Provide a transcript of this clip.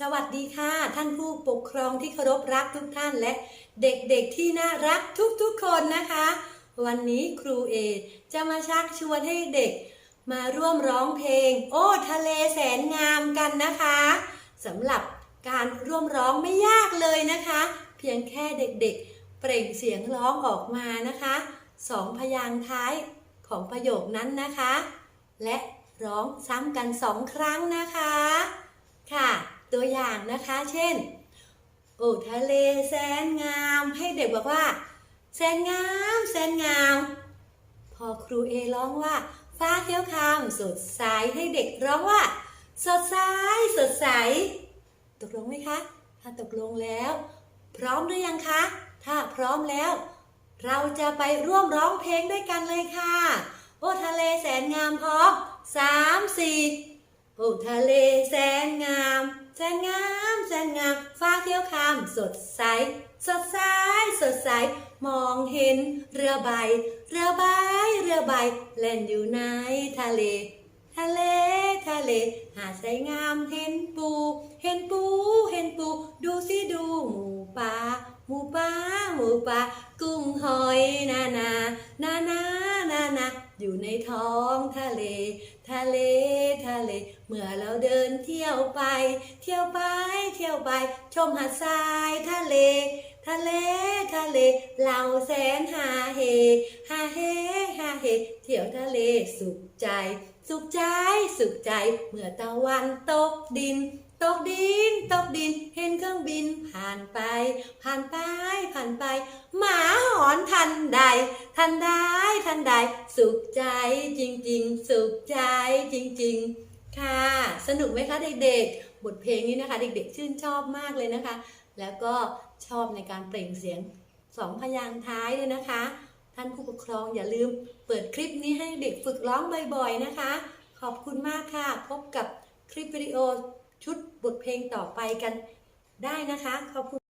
สวัสดีค่ะ ท่านผู้ปกครองที่เคารพรักทุกท่านและเด็กๆที่น่ารักทุกๆคนนะคะ วันนี้ครูเอจะมาชักชวนให้เด็กมาร่วมร้องเพลง โอ้ทะเลแสนงามกันนะคะสำหรับการร่วมร้องไม่ยากเลยนะคะ เพียงแค่เด็กๆ เปล่งเสียงร้องออกมานะคะสองพยางค์ท้ายของประโยคนั้นนะคะ และร้องซ้ำกันสองครั้งนะคะ ค่ะ ตัวอย่างนะคะ เช่น โอ้ทะเลแสนงาม ให้เด็กบอกว่า แสนงามแสนงาม พอครูเอร้องว่า ฟ้าเขียวคำสดใสให้เด็กร้องว่า สดใสสดใส ตกลงไหมคะ ถ้าตกลงแล้ว พร้อมหรือยังคะ ถ้าพร้อมแล้ว เราจะไปร่วมร้องเพลงด้วยกันเลยค่ะ โอ้ทะเลแสนงามพร้อมสามสี่โอ้ทะเลแสนงาม แสนงามแสนงามฟ้าเขียวคำสดใส สดใสสดใส มองเห็นเรือใบ เรือใบเรือใบเล่นอยู่ในทะเล ทะเลทะเล หาดใสงามเห็นปู เห็นปูเห็นปู ดูสิดูหมูปลาหมูปลาหมูปลากุ้งหอยนานานานานานาอยู่ในท้องทะเล ทะเลทะเล เมื่อเราเดินเที่ยวไป เที่ยวไปเที่ยวไป ชมหาดทรายทะเล ทะเลทะเล เราแสนหาเฮหาเฮหาเฮเที่ยวทะเลสุขใจ สุขใจสุขใจ เมื่อตะวันตกดิน ตกดิน ตกดิน เห็นเครื่องบินผ่านไป ผ่านไป ผ่านไป หมาหอนทันใด ทันใดทันใด สุขใจจริง ๆ สุขใจจริง ๆ ค่ะ สนุกไหมคะเด็กๆ บทเพลงนี้นะคะ เด็กๆ ชื่นชอบมากเลยนะคะ แล้วก็ชอบในการเปล่งเสียงสองพยางค์ท้ายด้วยนะคะ ท่านผู้ปกครองอย่าลืมเปิดคลิปนี้ให้เด็กฝึกร้องบ่อยๆนะคะ ขอบคุณมากค่ะ พบกับคลิปวิดีโอ ชุดบทเพลงต่อไปกันได้นะคะ ขอบคุณ